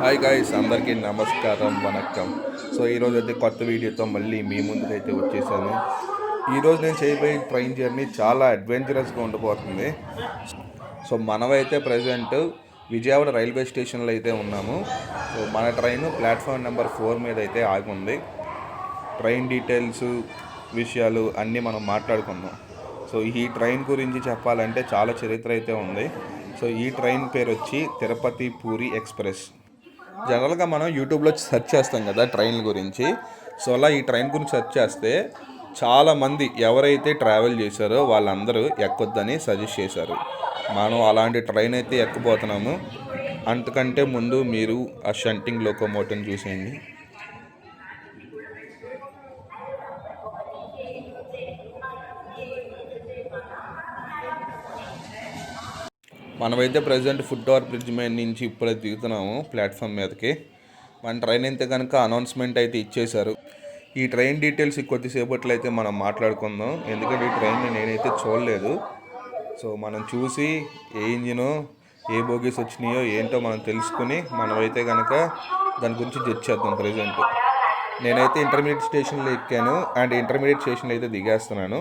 Hi guys అందరికీ నమస్కారం vanakkam. So ఈరోజు అయితే కొత్త వీడియోతో మళ్ళీ మీ ముందుకైతే వచ్చేసాను. ఈరోజు నేను చేయబోయే ట్రైన్ జర్నీ చాలా అడ్వెంచరస్గా ఉండబోతుంది. సో మనమైతే ప్రజెంట్ విజయవాడ రైల్వే స్టేషన్లో అయితే ఉన్నాము. సో మన ట్రైన్ ప్లాట్ఫామ్ నెంబర్ ఫోర్ మీద అయితే ఆగి ఉంది. ట్రైన్ డీటెయిల్స్ విషయాలు అన్నీ మనం మాట్లాడుకుందాం. సో ఈ ట్రైన్ గురించి చెప్పాలంటే చాలా చరిత్ర అయితే ఉంది. సో ఈ ట్రైన్ పేరు వచ్చి తిరుపతి పూరి ఎక్స్ప్రెస్. జనరల్గా మనం యూట్యూబ్లో సెర్చ్ చేస్తాం కదా ట్రైన్ల గురించి. సో అలా ఈ ట్రైన్ గురించి సెర్చ్ చేస్తే చాలామంది ఎవరైతే ట్రావెల్ చేశారో వాళ్ళందరూ ఎక్కొద్దని సజెస్ట్ చేశారు. మనం అలాంటి ట్రైన్ అయితే ఎక్కబోతున్నాము అంతకంటే ముందు మీరు ఆ షంటింగ్ లోకోమోటివ్ని చూసేయండి. మనమైతే ప్రజెంట్ ఫుడ్ ఓవర్ బ్రిడ్జ్ మీద నుంచి ఇప్పుడే దిగుతున్నాము ప్లాట్ఫామ్ మీదకి. మన ట్రైన్ అయితే కనుక అనౌన్స్మెంట్ అయితే ఇచ్చేశారు. ఈ ట్రైన్ డీటెయిల్స్ కొద్దిసేపట్లో అయితే మనం మాట్లాడుకుందాం. ఎందుకంటే ఈ ట్రైన్ నేనైతే చూడలేదు. సో మనం చూసి ఏ ఇంజినో ఏ బోగీస్ వచ్చినాయో ఏంటో మనం తెలుసుకుని మనమైతే కనుక దాని గురించి జడ్జ్ చేద్దాం ప్రజెంట్. నేనైతే ఇంటర్మీడియట్ స్టేషన్లో ఎక్కాను అండ్ ఇంటర్మీడియట్ స్టేషన్లో అయితే దిగేస్తున్నాను.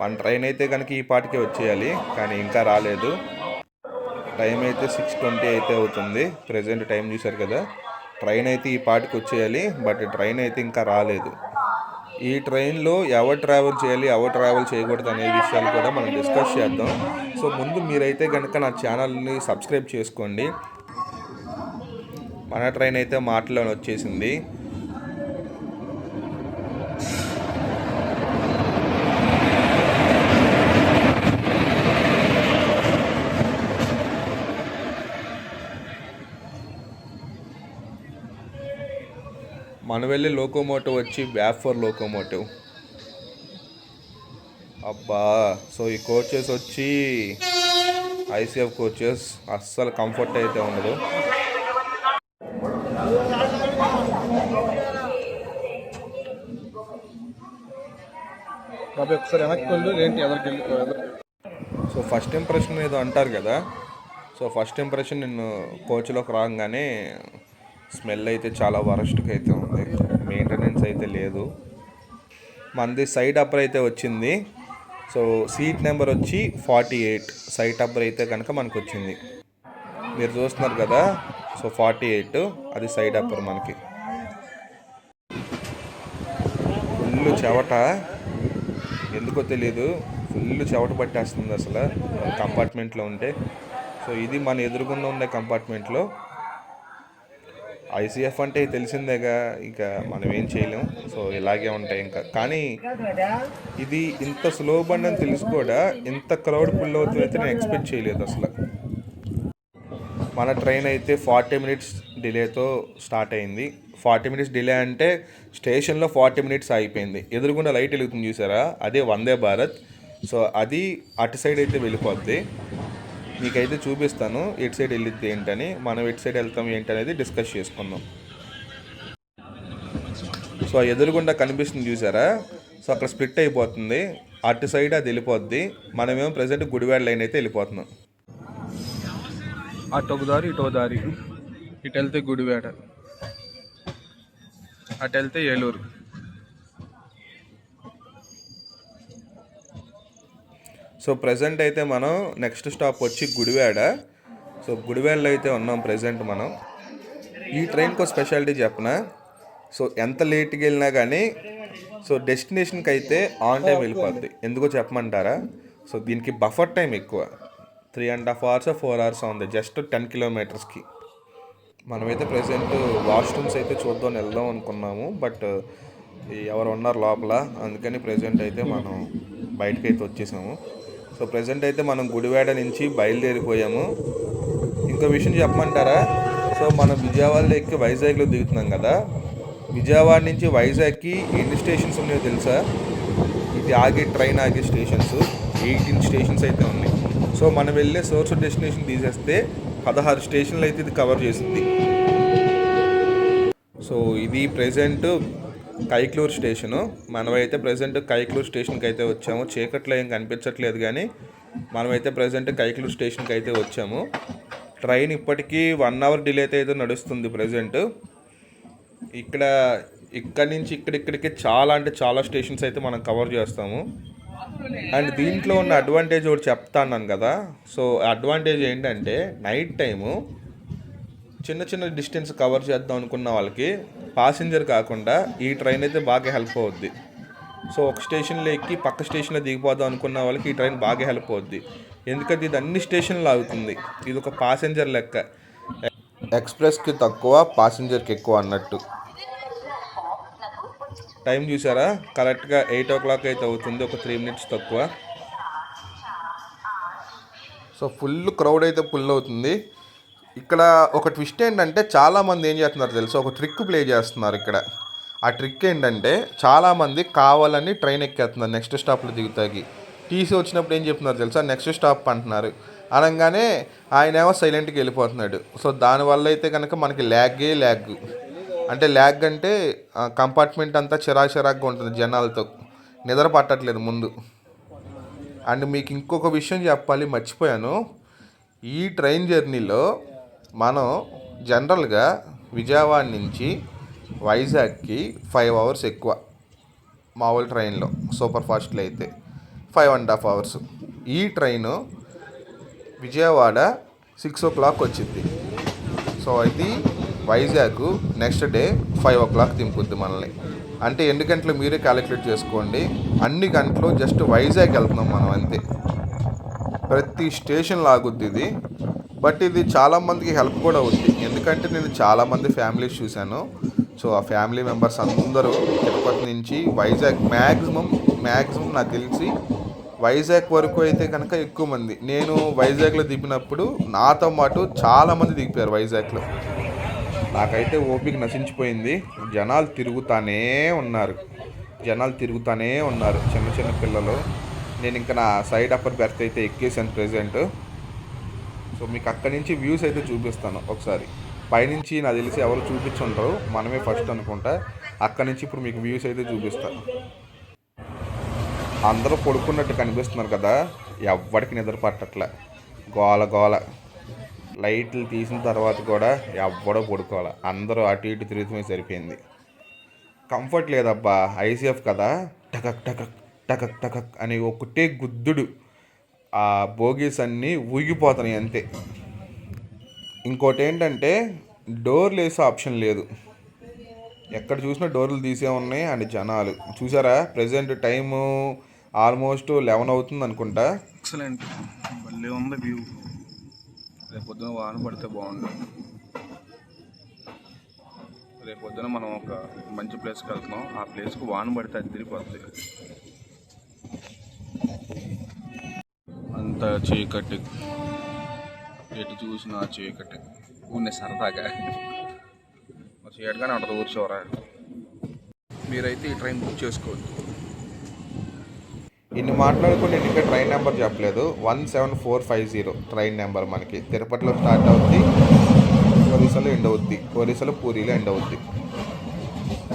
మన ట్రైన్ అయితే కనుక ఈ పాటికే వచ్చేయాలి కానీ ఇంకా రాలేదు. టైం అయితే సిక్స్ ట్వంటీ అయితే అవుతుంది. ప్రజెంట్ టైం చూశారు కదా. ట్రైన్ అయితే ఈ పాటికి వచ్చేయాలి బట్ ట్రైన్ అయితే ఇంకా రాలేదు. ఈ ట్రైన్లో ఎవరు ట్రావెల్ చేయాలి ఎవరు ట్రావెల్ చేయకూడదు అనే విషయాలు కూడా మనం డిస్కస్ చేద్దాం. సో ముందు మీరైతే కనుక నా ఛానల్ని సబ్స్క్రైబ్ చేసుకోండి. మన ట్రైన్ అయితే మాటలోనే వచ్చేసింది మన వెళ్ళి లోకోమోటివ్ వచ్చి బ్యాక్ ఫోర్ లోకోమోటివ్. అబ్బా సో ఈ కోచెస్ వచ్చి ఐసీఎఫ్ కోచెస్ అస్సలు కంఫర్ట్ అయితే ఉండదు. ఒకసారి వెనక్కి ఏంటి సో ఫస్ట్ ఇంప్రెషన్ ఏదో అంటారు కదా. సో ఫస్ట్ ఇంప్రెషన్ నేను కోచ్లోకి రాగానే స్మెల్ అయితే చాలా వరస్ట్గా అయితే ఉంది. మెయింటెనెన్స్ అయితే లేదు. మనది సైడ్ అప్పర్ అయితే వచ్చింది. సో సీట్ నెంబర్ వచ్చి ఫార్టీ ఎయిట్ సైట్ అప్పర్ అయితే కనుక మనకు వచ్చింది మీరు చూస్తున్నారు కదా? సో ఫార్టీ ఎయిట్ అది సైడ్ అప్పర్ మనకి. ఫుల్ చెవట ఎందుకో తెలియదు ఫుల్ చెవట పట్టేస్తుంది అసలు. కంపార్ట్మెంట్లో ఉంటే. సో ఇది మన ఎదురుగుండా ఉండే కంపార్ట్మెంట్లో ఐసీఎఫ్ అంటే తెలిసిందేగా ఇక మనం ఏం చేయలేం. సో ఇలాగే ఉంటాయి ఇంకా. కానీ ఇది ఇంత స్లో బండి అని తెలిసి కూడా ఇంత క్రౌడ్ ఫుల్ అవుతుంది అయితే నేను ఎక్స్పెక్ట్ చేయలేదు అసలు. మన ట్రైన్ అయితే ఫార్టీ మినిట్స్ డిలేతో స్టార్ట్ అయింది. ఫార్టీ మినిట్స్ డిలే అంటే స్టేషన్లో ఫార్టీ మినిట్స్ అయిపోయింది ఎదురుగుండా లైట్ వెలుగుతుంది చూసారా? అదే వందే భారత్. సో అది అటు సైడ్ అయితే వెళ్ళిపోద్ది. మీకైతే చూపిస్తాను ఎటు సైడ్ వెళ్ళిద్ది ఏంటని మనం ఎటు సైడ్ వెళ్తాం ఏంటనేది డిస్కస్ చేసుకుందాం. సో ఆ ఎదురుగుండా కనిపిస్తుంది చూసారా? సో అక్కడ స్ప్లిట్ అయిపోతుంది అటు సైడ్ అది వెళ్ళిపోద్ది మనమేమో ప్రజెంట్ గుడివాడ లైన్ అయితే వెళ్ళిపోతున్నాం. అటు ఒక దారి ఇటు ఒక దారి. ఇటు వెళ్తే గుడివాడ. అటు వెళ్తే ఏలూరు. సో ప్రజెంట్ అయితే మనం నెక్స్ట్ స్టాప్ వచ్చి గుడివాడ. సో గుడివాడలో అయితే ఉన్నాం ప్రజెంట్ మనం. ఈ ట్రైన్కి ఒక స్పెషాలిటీ చెప్పనా? సో ఎంత లేట్కి వెళ్ళినా కానీ సో డెస్టినేషన్కి అయితే ఆన్ టైం వెళ్ళిపోద్ది. ఎందుకో చెప్పమంటారా? సో దీనికి బఫర్ టైం ఎక్కువ. Three and half hours four hours ఉంది జస్ట్ టెన్ కిలోమీటర్స్కి మనమైతే ప్రజెంట్ వాష్రూమ్స్ అయితే చూద్దాం వెళ్దాం అనుకున్నాము. బట్ ఎవరు ఉన్నారు లోపల? అందుకని ప్రజెంట్ అయితే మనం బయటకైతే అయితే వచ్చేసాము. సో ప్రజెంట్ అయితే మనం గుడివాడ నుంచి బయలుదేరిపోయాము. ఇంకో విషయం చెప్పమంటారా? సో మనం విజయవాడలో ఎక్కి వైజాగ్లో దిగుతున్నాం కదా. విజయవాడ నుంచి వైజాగ్కి ఎన్ని స్టేషన్స్ ఉన్నాయో తెలుసా? ఇది ఆగే ట్రైన్ ఆగే స్టేషన్స్ ఎయిటీన్ స్టేషన్స్ అయితే ఉన్నాయి. సో మనం వెళ్ళే సోర్స్ డెస్టినేషన్ తీసేస్తే పదహారు స్టేషన్లు అయితే ఇది కవర్ చేసింది సో ఇది ప్రజెంట్ కైక్లూర్ స్టేషను. మనమైతే ప్రజెంట్ కైక్లూర్ స్టేషన్కి అయితే వచ్చాము. చీకట్లో ఏం కనిపించట్లేదు కానీ మనమైతే ప్రజెంట్ కైక్లూర్ స్టేషన్కి అయితే వచ్చాము. ట్రైన్ ఇప్పటికీ వన్ అవర్ డిలే అయితే నడుస్తుంది ప్రజెంట్ ఇక్కడ ఇక్కడి నుంచి ఇక్కడిక్కడికి చాలా అంటే చాలా స్టేషన్స్ అయితే మనం కవర్ చేస్తాము. అండ్ దీంట్లో ఉన్న అడ్వాంటేజ్ ఒకటి చెప్తా అన్నాను కదా. సో అడ్వాంటేజ్ ఏంటంటే నైట్ టైము చిన్న చిన్న డిస్టెన్స్ కవర్ చేద్దాం అనుకున్న వాళ్ళకి పాసింజర్ కాకుండా ఈ ట్రైన్ అయితే బాగా హెల్ప్ అవుద్ది. సో ఒక స్టేషన్లో ఎక్కి పక్క స్టేషన్లో దిగిపోదాం అనుకున్న వాళ్ళకి ఈ ట్రైన్ బాగా హెల్ప్ అవుద్ది. ఎందుకంటే ఇది అన్ని స్టేషన్లు ఆగుతుంది. ఇది ఒక పాసింజర్ లెక్క. ఎక్స్ప్రెస్కి తక్కువ పాసింజర్కి ఎక్కువ అన్నట్టు. టైం చూసారా? కరెక్ట్గా ఎయిట్ ఓ క్లాక్ అయితే అవుతుంది. ఒక త్రీ మినిట్స్ తక్కువ. సో ఫుల్ క్రౌడ్ అయితే ఫుల్ అవుతుంది. ఇక్కడ ఒక ట్విస్ట్ ఏంటంటే చాలామంది ఏం చేస్తున్నారు తెలుసు? ఒక ట్రిక్ ప్లే చేస్తున్నారు ఇక్కడ. ఆ ట్రిక్ ఏంటంటే చాలామంది కావాలని ట్రైన్ ఎక్కేస్తున్నారు నెక్స్ట్ స్టాప్లో దిగుతాకి. టీసీ వచ్చినప్పుడు ఏం చెప్తున్నారు తెలుసా? నెక్స్ట్ స్టాప్ అంటున్నారు. అనగానే ఆయన ఏమో సైలెంట్కి వెళ్ళిపోతున్నాడు. సో దానివల్ల అయితే కనుక మనకి ల్యాగే ల్యాగ్ అంటే ల్యాగ్ అంటే కంపార్ట్మెంట్ అంతా చిరా చిరాగ్గా ఉంటుంది జనాలతో. నిద్ర పట్టట్లేదు ముందు. అండ్ మీకు ఇంకొక విషయం చెప్పాలి మర్చిపోయాను. ఈ ట్రైన్ జర్నీలో మనం జనరల్గా విజయవాడ నుంచి వైజాగ్కి ఫైవ్ అవర్స్ ఎక్కువ మామూలు ట్రైన్లో సూపర్ ఫాస్ట్లో అయితే. Five and half hours. ఈ train Vijayawada six o'clock వచ్చింది సో అయితే Vizag next day five o'clock దింపుద్ది మనల్ని. అంటే ఎన్ని గంటలు మీరే క్యాలిక్యులేట్ చేసుకోండి. అన్ని గంటలు జస్ట్ వైజాగ్ వెళ్తున్నాం మనం అంతే. ప్రతి స్టేషన్ లాగుద్ది ఇది. బట్ ఇది చాలామందికి హెల్ప్ కూడా అవుద్ది ఎందుకంటే నేను చాలామంది ఫ్యామిలీస్ చూశాను. సో ఆ ఫ్యామిలీ మెంబర్స్ అందరూ తిరుపతి నుంచి వైజాగ్ మ్యాక్సిమం మ్యాక్సిమం నాకు తెలిసి వైజాగ్ వరకు అయితే కనుక ఎక్కువ మంది. నేను వైజాగ్లో దిగినప్పుడు నాతో పాటు చాలామంది దిగిపోయారు వైజాగ్లో. నాకైతే ఓపిక నశించిపోయింది. జనాలు తిరుగుతానే ఉన్నారు. జనాలు తిరుగుతానే ఉన్నారు. చిన్న చిన్న పిల్లలు. నేను ఇంకా నా సైడ్ అప్పర్ బెర్త్ అయితే ఎక్కేసాను ప్రెజెంట్. సో మీకు అక్కడి నుంచి వ్యూస్ అయితే చూపిస్తాను ఒకసారి. పైనుంచి నాకు తెలిసి ఎవరు చూపించుంటారు మనమే ఫస్ట్ అనుకుంటా. అక్కడి నుంచి ఇప్పుడు మీకు వ్యూస్ అయితే చూపిస్తాను అందరూ పడుకున్నట్టు కనిపిస్తున్నారు కదా ఎవ్వడికి నిద్ర పట్టట్లే గోల గోల. లైట్లు తీసిన తర్వాత కూడా ఎవ్వడో పడుకోవాలి. అందరూ అటు ఇటు తిరుగుతూనే సరిపోయింది. కంఫర్ట్ లేదబ్బా ఐసీఎఫ్ కదా. టకక్ టకక్ టకక్ టకక్ అని ఒకటే గుద్దుడు. ఆ బోగీస్ అన్నీ ఊగిపోతున్నాయి అంతే. ఇంకోటి ఏంటంటే డోర్లు వేసే ఆప్షన్ లేదు. ఎక్కడ చూసినా డోర్లు తీసే ఉన్నాయి అండ్ జనాలు. చూసారా? ప్రజెంట్ టైము ఆల్మోస్ట్ లెవెన్ అవుతుంది అనుకుంటా. ఎక్సలెంట్. భలే ఉంది వ్యూ. రేపు పొద్దున వాన పడితే బాగుండు. రేపు పొద్దున మనం ఒక మంచి ప్లేస్కి వెళ్తున్నాం. ఆ ప్లేస్కి వాన పడితే అది తిరిగిపోద్ది అంత చీకటి. ఎటు చూసినా చీకటి. ఊరిని సరదాగా. మరి చీకటిగానే ఉంటుంది ఊరు చివర. మీరైతే ఈ ట్రైన్ బుక్ చేసుకోండి ఇన్ని మాట్లాడుకుంటే నేను ఇంకా ట్రైన్ నెంబర్ చెప్పలేదు. One seven four five zero train number మనకి. తిరుపతిలో స్టార్ట్ అవుద్ది. ఒరిస్సాలో ఎండ్ అవుద్ది. ఒరిస్సాలో పూరిలో ఎండ్ అవుద్ది.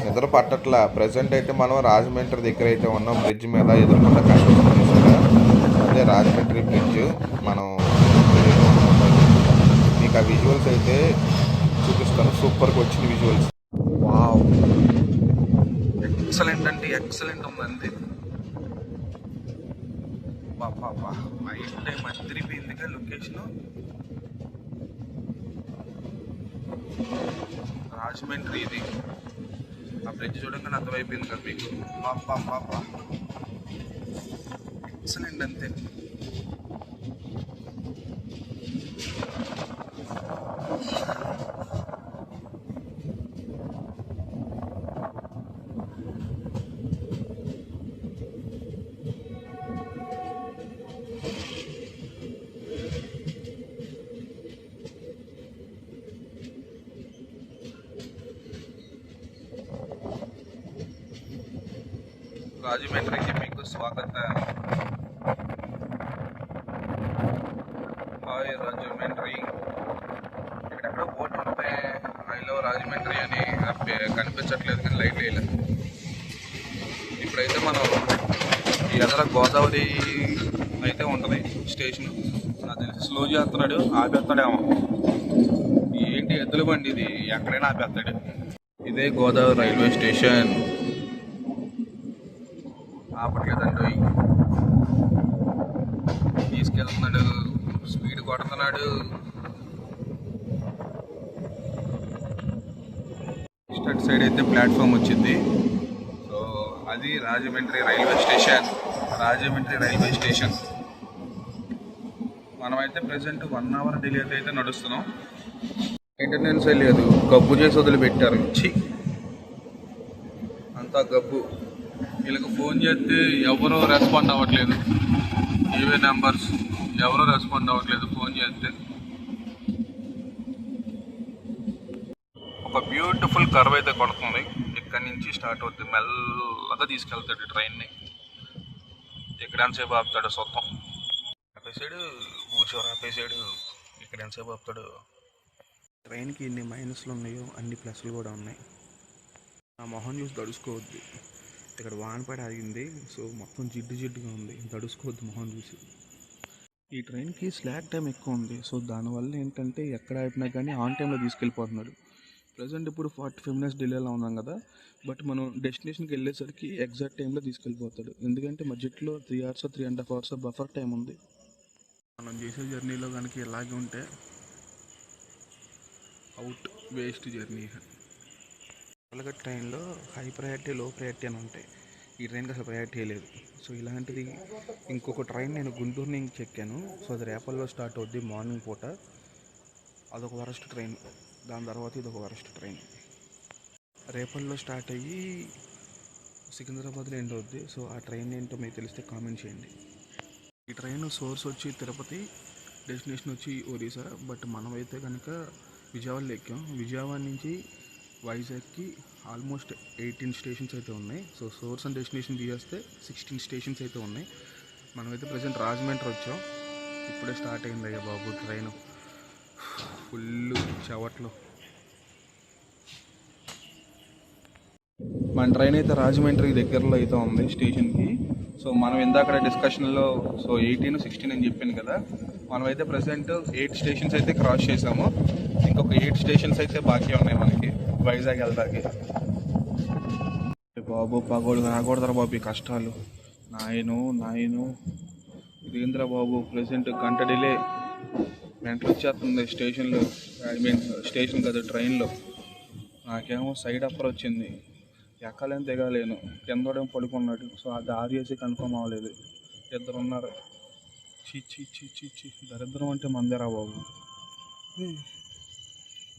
నిద్ర పట్టట్ల. ప్రజెంట్ అయితే మనం రాజమండ్రి దగ్గర అయితే ఉన్నాం. బ్రిడ్జ్ మీద ఎదురుకుండా కనిపిస్తుంది. అదే రాజమండ్రి బ్రిడ్జ్ మనం మీకు ఆ విజువల్స్ అయితే చూపిస్తాను. సూపర్గా వచ్చిన విజువల్స్ వావ్ ఎక్సలెంట్ అంటే ఎక్సలెంట్ ఉందండి. బాబా నైట్ టైం అదిరిపోయిందిగా లొకేషన్ రాజమండ్రి ఇది. ఆ బ్రిడ్జ్ చూడంగానే అర్థమైపోయింది కదా మీకు. బాబా బాబా ఎక్సలెంట్ అంతే రాజమండ్రికి మీకు స్వాగతం హాయ్ రాజమండ్రి ఇక్కడెక్కడో బోర్డు ఉంటాయి ఐ లవ్ రాజమండ్రి అని ఆ పే- కనిపించట్లేదు కానీ లైట్ వేయలేదు ఇప్పుడైతే మనం ఈ ఎదర గోదావరి అయితే ఉంటుంది స్టేషన్. నాకు తెలిసి స్లో చేస్తున్నాడు ఆపేస్తాడేమో. ఏంటి ఎద్దుల బండి ఇది? ఎక్కడైనా ఆపేస్తాడు. ఇదే గోదావరి రైల్వే స్టేషన్. ఆపట్లేదండి. తీసుకెళ్తున్నాడు స్పీడ్ కొడుతున్నాడు స్టట్ సైడ్ అయితే ప్లాట్ఫామ్ వచ్చింది సో అది Rajahmundry railway station Rajahmundry railway station. మనమైతే ప్రెసెంట్ వన్ అవర్ డిలే అయితే నడుస్తున్నాం. మెయింటెనెన్స్ లేదు. గబ్బు చేసి వదిలిపెట్టారు. ఇచ్చి అంతా గబ్బు. వీళ్ళకి ఫోన్ చేస్తే ఎవరో రెస్పాండ్ అవ్వట్లేదు. ఈవే నెంబర్స్ ఎవరో రెస్పాండ్ అవ్వట్లేదు ఫోన్ చేస్తే. ఒక బ్యూటిఫుల్ కర్వ్ అయితే కొడుతుంది. ఇక్కడి నుంచి స్టార్ట్ అవుతుంది మెల్లగా తీసుకెళ్తాడు ట్రైన్ని. ఇక్కడ ఎంతసేపు ఆపుతాడు సొంతం ఆపేసాడు ఊరిచివర ఆపేసాడు ఇక్కడ ఎంతసేపు ఆపుతాడు? ట్రైన్కి ఎన్ని మైనస్లు ఉన్నాయో అన్ని ప్లస్లు కూడా ఉన్నాయి. ఆ మొహం చూసి దడుచుకోవద్దు ఇక్కడ వాన పడి ఆగింది. సో మొత్తం జిడ్డు జిడ్డుగా ఉంది. దడుచుకోవద్దు మొహం చూసి. ఈ ట్రైన్కి స్లాక్ టైం ఎక్కువ ఉంది. సో దానివల్ల ఏంటంటే ఎక్కడ ఆపినా కానీ ఆన్ టైంలో తీసుకెళ్ళిపోతున్నాడు. ప్రజెంట్ ఇప్పుడు ఫార్టీ ఫైవ్ మినిట్స్ డిలేలో ఉన్నాం కదా బట్ మనం డెస్టినేషన్కి వెళ్ళేసరికి ఎగ్జాక్ట్ టైంలో తీసుకెళ్ళిపోతాడు. ఎందుకంటే మధ్యలో three hours three and half hours buffer time ఉంది. మనం చేసే జర్నీలో కనుక ఇలాగే ఉంటే అవుట్ వేస్ట్ జర్నీ అలాగే ట్రైన్లో హై ప్రయారిటీ లో ప్రయారిటీ అని ఉంటాయి. ఈ ట్రైన్కి అసలు ప్రయారిటీ లేదు. సో ఇలాంటిది ఇంకొక ట్రైన్ నేను గుంటూరు నుంచి ఎక్కాను సో అది రేపల్లో స్టార్ట్ అవుద్ది మార్నింగ్ పూట. అదొక వరస్ట్ ట్రైన్. దాని తర్వాత ఇది ఒక వరస్ట్ ట్రైన్. రేపల్లో స్టార్ట్ అయ్యి సికింద్రాబాద్లో ఎండ్ అవుద్ది. సో ఆ ట్రైన్ ఏంటో మీకు తెలిస్తే కామెంట్ చేయండి. ఈ ట్రైన్ సోర్స్ వచ్చి తిరుపతి డెస్టినేషన్ వచ్చి ఒరిస్సా. బట్ మనమైతే కనుక విజయవాడలో ఎక్కాం. విజయవాడ నుంచి వైజాగ్కి ఆల్మోస్ట్ ఎయిటీన్ స్టేషన్స్ అయితే ఉన్నాయి. సో సోర్స్ అండ్ డెస్టినేషన్ తీసేస్తే సిక్స్టీన్ స్టేషన్స్ అయితే ఉన్నాయి. మనమైతే ప్రజెంట్ రాజమండ్రి వచ్చాం. ఇప్పుడే స్టార్ట్ అయింది అయ్యా బాబు ట్రైన్. ఫుల్ చవట్లు. మన ట్రైన్ అయితే రాజమండ్రి దగ్గరలో అయితే ఉంది స్టేషన్కి. సో మనం ఇందాక డిస్కషన్లో సో ఎయిటీన్ సిక్స్టీన్ అని చెప్పాను కదా మనం అయితే ప్రజెంట్ ఎయిట్ స్టేషన్స్ అయితే క్రాస్ చేసాము ఇంకొక ఎయిట్ స్టేషన్స్ అయితే బాకీ ఉన్నాయి మనకి వైజాగ్ వెళ్దాకి బాబు పగోడు రాకూడదురా బాబు ఈ కష్టాలు. నాయను నాయను. ఇదేంద్ర బాబు ప్రెసెంట్ గంట డిలే వెంటనే వచ్చేస్తుంది స్టేషన్లో. ఐ మీన్ స్టేషన్ కదా ట్రైన్లో. నాకేమో సైడ్ అప్పర్ వచ్చింది. ఎక్కలేని దిగలేను. కిందడేమో పడుకున్నాడు. సో అది ఆర్ఏసీ కన్ఫర్మ్ అవ్వలేదు. ఇద్దరు ఉన్నారు చి చి చి చి చి దరిద్రం అంటే మందేరా బాబు.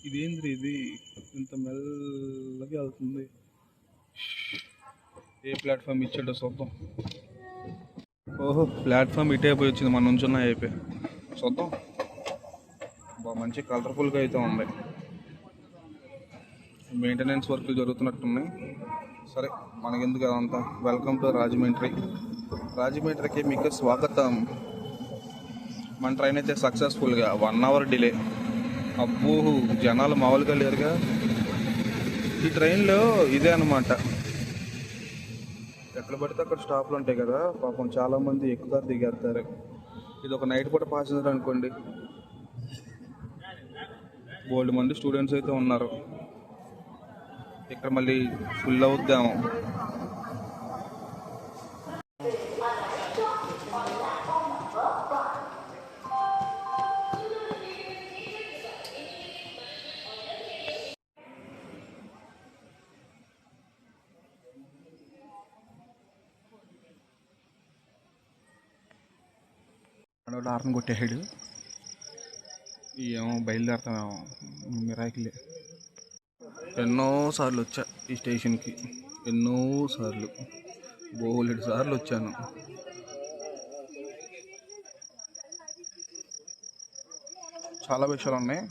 ఇదేంద్రి ఇది? ఇంత మెల్లగా వెళ్తుంది. ఏ ప్లాట్ఫామ్ ఇచ్చాడో చూద్దాం. ఓహో ప్లాట్ఫామ్ ఇటే పోయి వచ్చింది. మన నుంచున్న అయిపోయి చూద్దాం. మంచి కలర్ఫుల్గా అయితే ఉంది. మెయింటెనెన్స్ వర్క్లు జరుగుతున్నట్టున్నాయి. సరే మనకెందుకు అదంతా? వెల్కమ్ టు రాజమండ్రి రాజమండ్రికి మీకు స్వాగతం. మన ట్రైన్ అయితే సక్సెస్ఫుల్గా వన్ అవర్ డిలే అబ్బో జనాలు మామూలుగా లేరుగా. ఈ ట్రైన్లో ఇదే అనమాట ఎక్కడ పడితే అక్కడ స్టాప్లు ఉంటాయి కదా. పాపం చాలామంది ఎక్కుతారు దిగేస్తారు. ఇది ఒక నైట్ పూట పాసింజర్ అనుకోండి. బోల్డ్ మంది స్టూడెంట్స్ అయితే ఉన్నారు. ఇక్కడ మళ్ళీ ఫుల్ అవుద్దాం మనోడు కొట్టేసాడు ఏమో బయలుదేరుతామేమో మిరాకిలే. ఎన్నో సార్లు వచ్చా ఈ స్టేషన్కి. ఎన్నో సార్లు. బోలెడు సార్లు వచ్చాను. చాలా విషయాలు ఉన్నాయి.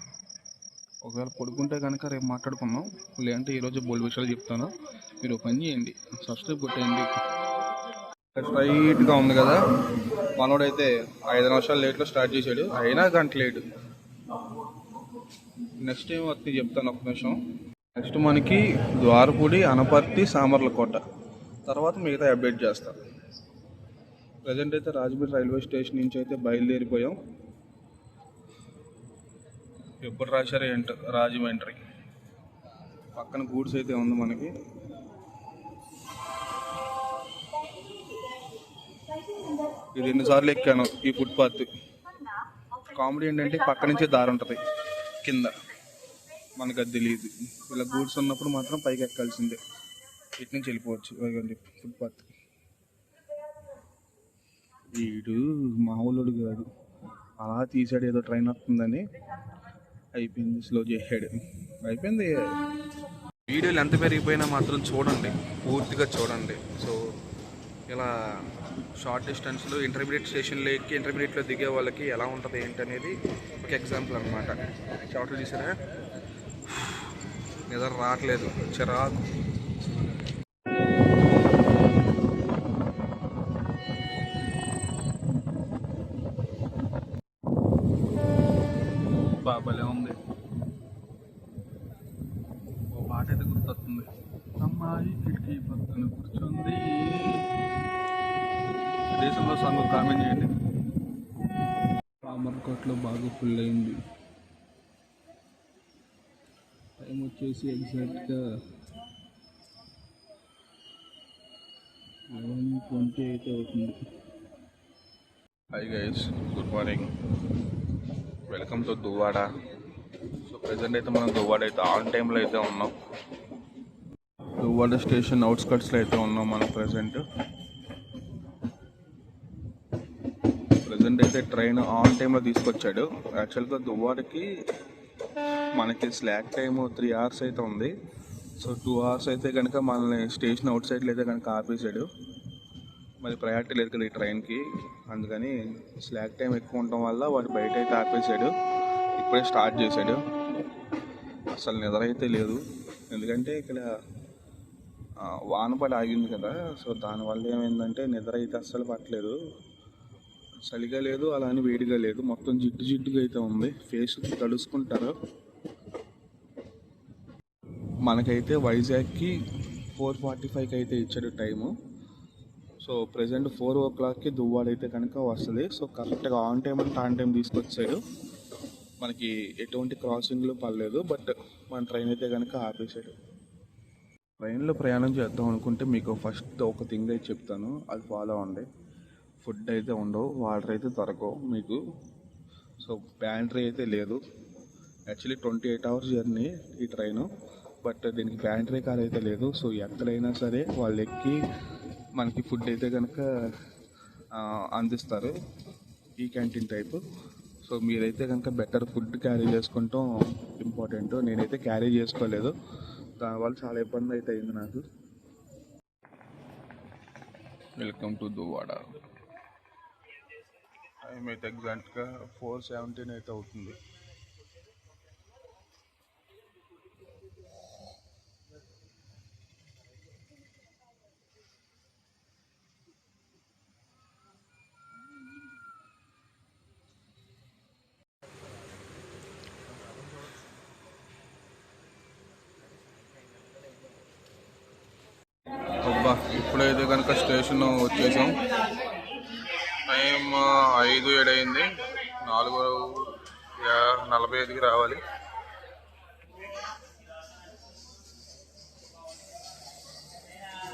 ఒకవేళ పడుకుంటే కనుక రేపు మాట్లాడుకుందాం. లేదంటే ఈరోజు బోల్డ్ విషయాలు చెప్తాను. మీరు పని చేయండి. సబ్స్క్రైబ్ కొట్టేయండి. స్ట్రైట్గా ఉంది కదా. మనోడైతే ఐదు నిమిషాలు లేట్లో స్టార్ట్ చేశాడు. అయినా గంట లేటు. నెక్స్ట్ ఏం వస్తుంది చెప్తాను ఒక నిమిషం? నెక్స్ట్ మనకి ద్వారపూడి అనపర్తి సామర్లకోట. తర్వాత మిగతా అప్డేట్ చేస్తా. ప్రజెంట్ అయితే రాజమండ్రి రైల్వే స్టేషన్ నుంచి అయితే బయలుదేరిపోయాం. ఎప్పుడు రాశారు ఎంటర్ రాజమండ్రి. పక్కన గూడ్స్ అయితే ఉంది మనకి. ఇది ఎన్నిసార్లు ఎక్కాను ఈ ఫుట్పాత్ కామెడీ ఏంటంటే పక్క నుంచే దారి ఉంటుంది. కింద. మనకు అది తెలియదు ఇలా గూడ్స్ ఉన్నప్పుడు మాత్రం పైకి ఎక్కాల్సిందే. ఇటు నుంచి వెళ్ళిపోవచ్చు. చెప్పి ఫుట్పాత్ వీడు మామూలుడు కాదు. అలా తీసాడు ఏదో ట్రైన్ వస్తుందని అయిపోయింది స్లో చేసాడు. అయిపోయింది. వీడియోలు ఎంత పెరిగిపోయినా మాత్రం చూడండి పూర్తిగా చూడండి. సో ఇలా షార్ట్ డిస్టెన్స్లో ఇంటర్మీడియట్ స్టేషన్లో ఎక్కి ఇంటర్మీడియట్లో దిగే వాళ్ళకి ఎలా ఉంటుంది ఏంటి అనేది ఒక ఎగ్జాంపుల్ అనమాట షార్ట్లు తీసారా నిద్ర రావట్లేదు. చిరాకు. బాబాలే ఉంది. ఓ పాట అయితే గుర్తొస్తుంది. అమ్మాయి కిటికీ పక్కన కూర్చుంది. దేశంలో సాంగ్ కామెంట్ చేయండి. అమర్కోట్లో బాగా ఫుల్ అయింది టైం వచ్చేసి ఎగ్జాక్ట్గా లెవెన్ ట్వంటీ ఎయిట్ అవుతుంది. Hi guys good morning welcome to Duvvada so present అయితే మనం దువ్వాడ అయితే ఆన్ టైంలో అయితే ఉన్నాం. దువ్వాడ స్టేషన్ అవుట్స్కట్స్లో అయితే ఉన్నాం మనం ప్రజెంట్ ప్రజెంట్ అయితే ట్రైన్ ఆన్ టైంలో తీసుకొచ్చాడు. యాక్చువల్గా దువ్వాడకి మనకి స్లాక్ టైమ్ త్రీ అవర్స్ అయితే ఉంది. సో టూ అవర్స్ అయితే కనుక మనల్ని స్టేషన్ అవుట్ సైడ్లో అయితే కనుక ఆపేసాడు. మరి ప్రయారిటీ లేదు కదా ఈ ట్రైన్కి అందుకని స్లాక్ టైం ఎక్కువ ఉండటం వల్ల వాడు బయట అయితే ఆపేసాడు. ఇప్పుడే స్టార్ట్ చేశాడు అసలు నిద్ర అయితే లేదు. ఎందుకంటే ఇక్కడ ఆ, వాన పడి ఆగింది కదా. సో దానివల్ల ఏమైందంటే నిద్ర అయితే అస్సలు పట్టలేదు. చలిగా లేదు అలా అని వేడిగా లేదు. మొత్తం జిడ్డు జిడ్డుగా అయితే ఉంది. ఫేస్ తడుసుకుంటారు. మనకైతే వైజాగ్కి ఫోర్ ఫార్టీ ఫైవ్కి అయితే ఇచ్చాడు టైము. సో ప్రజెంట్ ఫోర్ ఓ క్లాక్కి దువ్వాడైతే కనుక వస్తుంది. సో కరెక్ట్గా ఆన్ టైం అంటే ఆన్ టైం తీసుకొచ్చాడు. మనకి ఎటువంటి క్రాసింగ్లు పడలేదు బట్ మన ట్రైన్ అయితే కనుక ఆపేసాడు ట్రైన్లో ప్రయాణం చేద్దాం అనుకుంటే మీకు ఫస్ట్ ఒక థింగ్ అయితే చెప్తాను. అది ఫాలో అవ్వండి. ఫుడ్ అయితే ఉండవు వాటర్ అయితే దొరకవు మీకు. సో ప్యాంట్రీ అయితే లేదు. Actually twenty eight hours journey ఈ ట్రైను. బట్ దీనికి ప్యాంట్రీ కార్ అయితే లేదు. సో ఎక్కడైనా సరే వాళ్ళు ఎక్కి మనకి ఫుడ్ అయితే కనుక అందిస్తారు ఈ క్యాంటీన్ టైపు. సో మీరైతే కనుక బెటర్ ఫుడ్ క్యారీ చేసుకుంటాం ఇంపార్టెంట్. నేనైతే క్యారీ చేసుకోలేదు. దానివల్ల చాలా ఇబ్బంది అయితే అయింది నాకు. వెల్కమ్ టు దువాడ టైం అయితే ఎగ్జాక్ట్గా ఫోర్ సెవెంటీన్ అయితే అవుతుంది అబ్బా ఇప్పుడైతే కనుక స్టేషన్ వచ్చేసాం. టైం ఐదు ఏడైంది. నాలుగు నలభై ఐదుకి రావాలి.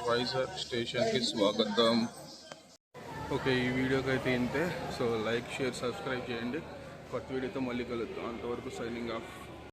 వైజాగ్ స్టేషన్కి స్వాగతం. ఓకే ఈ వీడియోకి అయితే ఇంతే. సో లైక్ షేర్ సబ్స్క్రైబ్ చేయండి. కొత్త వీడియోతో మళ్ళీ కలుద్దాం. అంతవరకు సైనింగ్ ఆఫ్.